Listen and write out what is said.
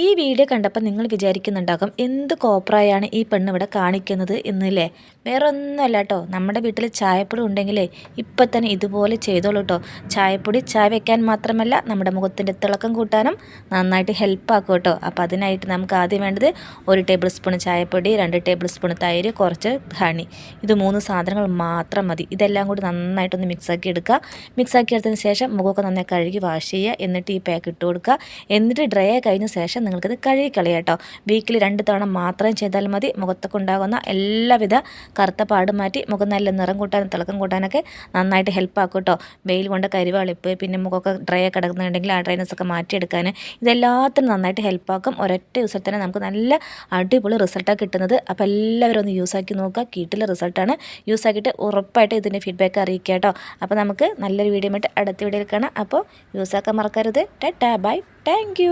ഈ വീഡിയോ കണ്ടപ്പോൾ നിങ്ങൾ വിചാരിക്കുന്നുണ്ടാകും എന്ത് കോപ്രായാണ് ഈ പെണ്ണ് ഇവിടെ കാണിക്കുന്നത് എന്നല്ലേ? വേറെ ഒന്നുമല്ല കേട്ടോ നമ്മുടെ വീട്ടിൽ ചായപ്പൊടി ഉണ്ടെങ്കിലേ ഇപ്പം തന്നെ ഇതുപോലെ ചെയ്തോളൂ കേട്ടോ ചായപ്പൊടി ചായ വെക്കാൻ മാത്രമല്ല നമ്മുടെ മുഖത്തിന്റെ തിളക്കം കൂട്ടാനും നന്നായിട്ട് ഹെൽപ്പ് ആക്കും കേട്ടോ അപ്പോൾ അതിനായിട്ട് നമുക്ക് ആദ്യം വേണ്ടത് ഒരു ടേബിൾ സ്പൂൺ ചായപ്പൊടി രണ്ട് ടേബിൾ സ്പൂൺ തൈര് കുറച്ച് ഹണി ഇത് മൂന്ന് സാധനങ്ങൾ മാത്രം മതി. ഇതെല്ലാം കൂടി നന്നായിട്ടൊന്ന് മിക്സാക്കി എടുക്കുക. മിക്സാക്കി എടുത്തതിന് ശേഷം മുഖമൊക്കെ നന്നായി കഴുകി വാഷ് ചെയ്യുക. എന്നിട്ട് ഈ പാക്ക് ഇട്ട് കൊടുക്കുക. എന്നിട്ട് ഡ്രൈ ആയി കഴിഞ്ഞ ശേഷം നിങ്ങൾക്കത് കഴുകി കളയാം കേട്ടോ വീക്കിൽ രണ്ട് തവണ മാത്രം ചെയ്താൽ മതി. മുഖത്തൊക്കെ എല്ലാവിധ കറുത്ത പാട് മാറ്റി മുഖം നല്ല നിറം കൂട്ടാനും തിളക്കം കൂട്ടാനൊക്കെ നന്നായിട്ട് ഹെൽപ്പ് ആക്കും കേട്ടോ വെയിൽ കൊണ്ട് കരിവാളിപ്പ് പിന്നെ മുഖമൊക്കെ ഡ്രൈ കിടക്കുന്നുണ്ടെങ്കിൽ ആ ഡ്രൈനസ് ഒക്കെ മാറ്റിയെടുക്കാൻ ഇതെല്ലാത്തിനും നന്നായിട്ട് ഹെൽപ്പ് ആക്കും. ഒരൊറ്റ ദിവസം തന്നെ നമുക്ക് നല്ല അടിപൊളി റിസൾട്ടാണ് കിട്ടുന്നത്. അപ്പോൾ എല്ലാവരും ഒന്ന് യൂസ് ആക്കി നോക്കുക. കീട്ടിലെ റിസൾട്ടാണ് യൂസ് ആക്കിയിട്ട് ഉറപ്പായിട്ട് ഇതിന്റെ ഫീഡ്ബാക്ക് അറിയിക്കുക കേട്ടോ അപ്പോൾ നമുക്ക് നല്ലൊരു വീഡിയോ ആയിട്ട് അടുത്ത വീഡിയോയിൽ കാണാം. അപ്പോൾ യൂസ് ആക്കാൻ മറക്കരുത്. ടാ ബൈ താങ്ക്